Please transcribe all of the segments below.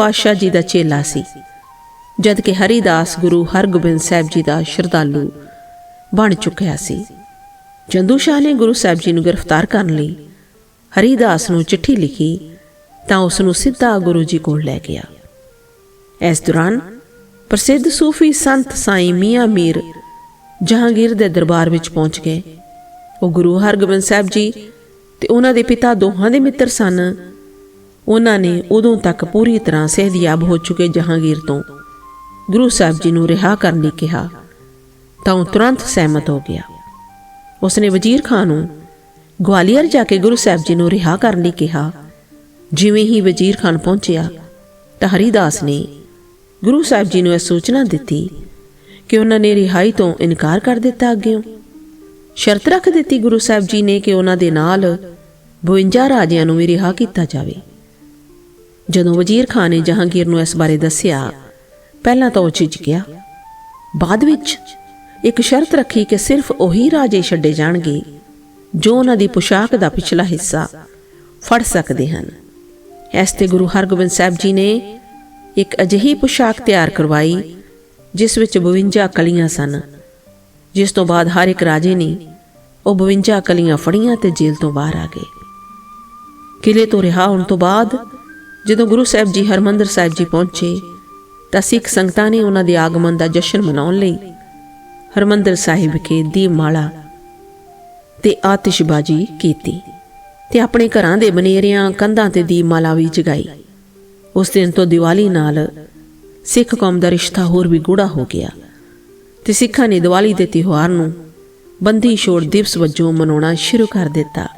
ਪਾਤਸ਼ਾਹ ਜੀ ਦਾ ਚੇਲਾ ਸੀ। ਜਦ ਕਿ ਹਰੀਦਾਸ ਗੁਰੂ ਹਰਗੋਬਿੰਦ ਸਾਹਿਬ ਜੀ ਦਾ ਸ਼ਰਧਾਲੂ ਬਣ ਚੁੱਕਿਆ ਸੀ। ਚੰਦੂ ਸ਼ਾਹ ਨੇ ਗੁਰੂ ਸਾਹਿਬ ਜੀ ਨੂੰ ਗ੍ਰਿਫਤਾਰ ਕਰਨ ਲਈ ਹਰੀਦਾਸ ਨੂੰ ਚਿੱਠੀ ਲਿਖੀ ਤਾਂ ਉਸ ਨੂੰ ਸਿੱਧਾ ਗੁਰੂ ਜੀ ਕੋਲ ਲੈ ਗਿਆ। ਇਸ ਦੌਰਾਨ ਪ੍ਰਸਿੱਧ ਸੂਫੀ ਸੰਤ ਸਾਈਂ ਮੀਆਂ ਮੀਰ ਜਹਾਂਗੀਰ ਦੇ ਦਰਬਾਰ ਵਿੱਚ ਪਹੁੰਚ ਗਏ। ਉਹ ਗੁਰੂ ਹਰਗੋਬਿੰਦ ਸਾਹਿਬ ਜੀ ਤੇ ਉਹਨਾਂ ਦੇ ਪਿਤਾ ਦੋਹਾਂ ਦੇ ਮਿੱਤਰ ਸਨ। ਉਹਨਾਂ ਨੇ ਉਦੋਂ ਤੱਕ ਪੂਰੀ ਤਰ੍ਹਾਂ ਸਹਿਦਿਆਬ ਹੋ ਚੁੱਕੇ ਜਹਾਂਗੀਰ ਤੋਂ। ਗੁਰੂ ਸਾਹਿਬ ਜੀ ਨੂੰ ਰਿਹਾ ਕਰਨ ਲਈ ਕਿਹਾ, ਤਾਂ ਉਹ ਤੁਰੰਤ ਸਹਿਮਤ ਹੋ ਗਿਆ। ਉਸਨੇ ਵਜ਼ੀਰ ਖਾਨ ਨੂੰ ਗਵਾਲੀਅਰ ਜਾ ਕੇ ਗੁਰੂ ਸਾਹਿਬ ਜੀ ਨੂੰ ਰਿਹਾ ਕਰਨ ਲਈ ਕਿਹਾ, ਜਿਵੇਂ ਹੀ ਵਜ਼ੀਰ ਖਾਨ ਪਹੁੰਚਿਆ, ਤਾਂ ਹਰੀਦਾਸ ਨੇ ਗੁਰੂ ਸਾਹਿਬ ਜੀ ਨੂੰ ਇਹ ਸੂਚਨਾ ਦਿੱਤੀ ਕਿ ਉਹਨਾਂ ਨੇ ਰਿਹਾਈ ਤੋਂ ਇਨਕਾਰ ਕਰ ਦਿੱਤਾ ਅੱਗਿਓਂ। ਸ਼ਰਤ ਰੱਖ ਦਿੱਤੀ ਗੁਰੂ ਸਾਹਿਬ ਜੀ ਨੇ ਕਿ ਉਹਨਾਂ ਦੇ ਨਾਲ 52 ਰਾਜਿਆਂ ਨੂੰ ਵੀ ਰਿਹਾ ਕੀਤਾ ਜਾਵੇ। ਜਦੋਂ ਵਜ਼ੀਰ ਖਾਨ ਨੇ ਜਹਾਂਗੀਰ ਨੂੰ ਇਸ ਬਾਰੇ ਦੱਸਿਆ, ਪਹਿਲਾਂ ਤਾਂ ਉਹ ਝਿਜਕ ਗਿਆ। ਬਾਅਦ ਵਿੱਚ ਇੱਕ ਸ਼ਰਤ ਰੱਖੀ ਕਿ ਸਿਰਫ ਉਹੀ ਰਾਜੇ ਛੱਡੇ ਜਾਣਗੇ, ਜੋ ਉਹਨਾਂ ਦੀ ਪੁਸ਼ਾਕ ਦਾ ਪਿਛਲਾ ਹਿੱਸਾ ਫੜ ਸਕਦੇ ਹਨ। ਇਸ ਤੇ ਗੁਰੂ ਹਰਗੋਬਿੰਦ ਸਾਹਿਬ ਜੀ ਨੇ ਇੱਕ ਅਜਿਹੀ ਪੁਸ਼ਾਕ ਤਿਆਰ ਕਰਵਾਈ, ਜਿਸ ਵਿੱਚ 52 ਕਲੀਆਂ ਸਨ, ਜਿਸ ਤੋਂ ਬਾਅਦ ਹਰ ਇੱਕ ਰਾਜੇ ਨੇ ਉਹ 52 ਕਲੀਆਂ ਫੜੀਆਂ ਤੇ ਜੇਲ੍ਹ ਤੋਂ ਬਾਹਰ ਆ ਗਏ। ਕਿਲੇ ਤੋਂ ਰਿਹਾ ਹੋਣ ਤੋਂ ਬਾਅਦ ਜਦੋਂ ਗੁਰੂ ਸਾਹਿਬ ਜੀ ਹਰਮੰਦਰ ਸਾਹਿਬ ਜੀ ਪਹੁੰਚੇ, ਤਾਂ ਸਿੱਖ ਸੰਗਤਾਂ ਨੇ ਉਹਨਾਂ ਦੇ ਆਗਮਨ ਦਾ ਜਸ਼ਨ ਮਨਾਉਣ ਲਈ ਹਰਮੰਦਰ ਸਾਹਿਬ ਵਿਖੇ ਦੀਪਮਾਲਾ ਤੇ ਆਤਿਸ਼ਬਾਜ਼ੀ ਕੀਤੀ ਤੇ ਆਪਣੇ ਘਰਾਂ ਦੇ ਬਨੇਰਿਆਂ, ਕੰਧਾਂ ਤੇ ਦੀਪਮਾਲਾ ਵੀ ਜਗਾਈ। ਉਸ ਦਿਨ ਤੋਂ ਦੀਵਾਲੀ ਨਾਲ ਸਿੱਖ ਕੌਮ ਦਾ ਰਿਸ਼ਤਾ ਹੋਰ ਵੀ ਗੂੜਾ ਹੋ ਗਿਆ ਤੇ ਸਿੱਖਾਂ ਨੇ ਦੀਵਾਲੀ ਦੇ ਤਿਉਹਾਰ ਨੂੰ ਬੰਦੀ ਛੋੜ ਦਿਵਸ ਵਜੋਂ ਮਨਾਉਣਾ ਸ਼ੁਰੂ ਕਰ ਦਿੱਤਾ।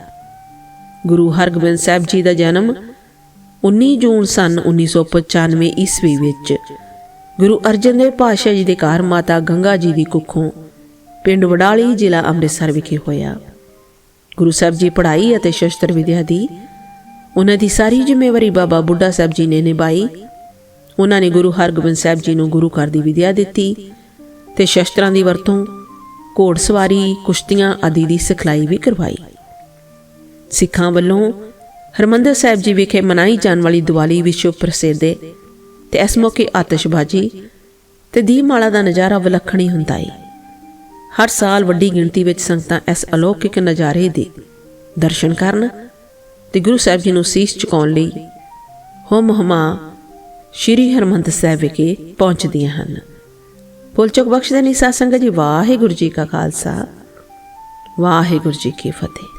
ਗੁਰੂ ਹਰਗੋਬਿੰਦ ਸਾਹਿਬ ਜੀ ਦਾ ਜਨਮ 19 ਜੂਨ ਸਨ 1995 ਈਸਵੀ ਵਿੱਚ ਗੁਰੂ ਅਰਜਨ ਦੇਵ ਪਾਤਸ਼ਾਹ ਜੀ ਦੇ ਘਰ ਮਾਤਾ ਗੰਗਾ ਜੀ ਦੀ ਕੁੱਖੋਂ ਪਿੰਡ ਵਡਾਲੀ ਜ਼ਿਲ੍ਹਾ ਅੰਮ੍ਰਿਤਸਰ ਵਿਖੇ ਹੋਇਆ। ਗੁਰੂ ਸਾਹਿਬ ਜੀ ਪੜ੍ਹਾਈ ਅਤੇ ਸ਼ਸਤਰ ਵਿਦਿਆ ਦੀ ਉਹਨਾਂ ਦੀ ਸਾਰੀ ਜ਼ਿੰਮੇਵਾਰੀ ਬਾਬਾ ਬੁੱਢਾ ਸਾਹਿਬ ਜੀ ਨੇ ਨਿਭਾਈ। ਉਹਨਾਂ ਨੇ ਗੁਰੂ ਹਰਗੋਬਿੰਦ ਸਾਹਿਬ ਜੀ ਨੂੰ ਗੁਰੂ ਘਰ ਦੀ ਵਿਦਿਆ ਦਿੱਤੀ ਤੇ ਸ਼ਸਤਰਾਂ ਦੀ ਵਰਤੋਂ, ਘੋੜ ਸਵਾਰੀ, ਕੁਸ਼ਤੀਆਂ ਆਦਿ ਦੀ ਸਿਖਲਾਈ ਵੀ ਕਰਵਾਈ। ਸਿੱਖਾਂ ਵੱਲੋਂ ਹਰਮੰਦਰ ਸਾਹਿਬ ਜੀ ਵਿਖੇ ਮਨਾਈ ਜਾਣ ਵਾਲੀ ਦੀਵਾਲੀ ਵਿਸ਼ਵ ਪ੍ਰਸਿੱਧ ਹੈ ਤੇ ਇਸ ਮੌਕੇ ਆਤਿਸ਼ਬਾਜ਼ੀ ਤੇ ਦੀਪਮਾਲਾ ਦਾ ਨਜ਼ਾਰਾ ਵਿਲੱਖਣੀ ਹੁੰਦਾ ਹੈ ਹਰ ਸਾਲ ਵੱਡੀ ਗਿਣਤੀ ਵਿੱਚ ਸੰਗਤਾਂ ਇਸ ਅਲੌਕਿਕ ਨਜ਼ਾਰੇ ਦੇ ਦਰਸ਼ਨ ਕਰਨ ਤੇ ਗੁਰੂ ਸਾਹਿਬ ਜੀ ਨੂੰ ਸੀਸ ਝੁਕਾਉਣ ਲਈ ਹੋਮ ਹਮਾ ਸ਼੍ਰੀ ਹਰਮੰਦਰ ਸਾਹਿਬ ਵਿਖੇ ਪਹੁੰਚਦੀਆਂ ਹਨ। ਪੁਲਚਕ ਬਖਸ਼ ਦੇ ਨਿਸਾ ਸੰਗਤ ਜੀ ਵਾਹਿਗੁਰੂ ਜੀ ਕਾ ਖਾਲਸਾ, ਵਾਹਿਗੁਰੂ ਜੀ ਕੀ ਫਤਿਹ।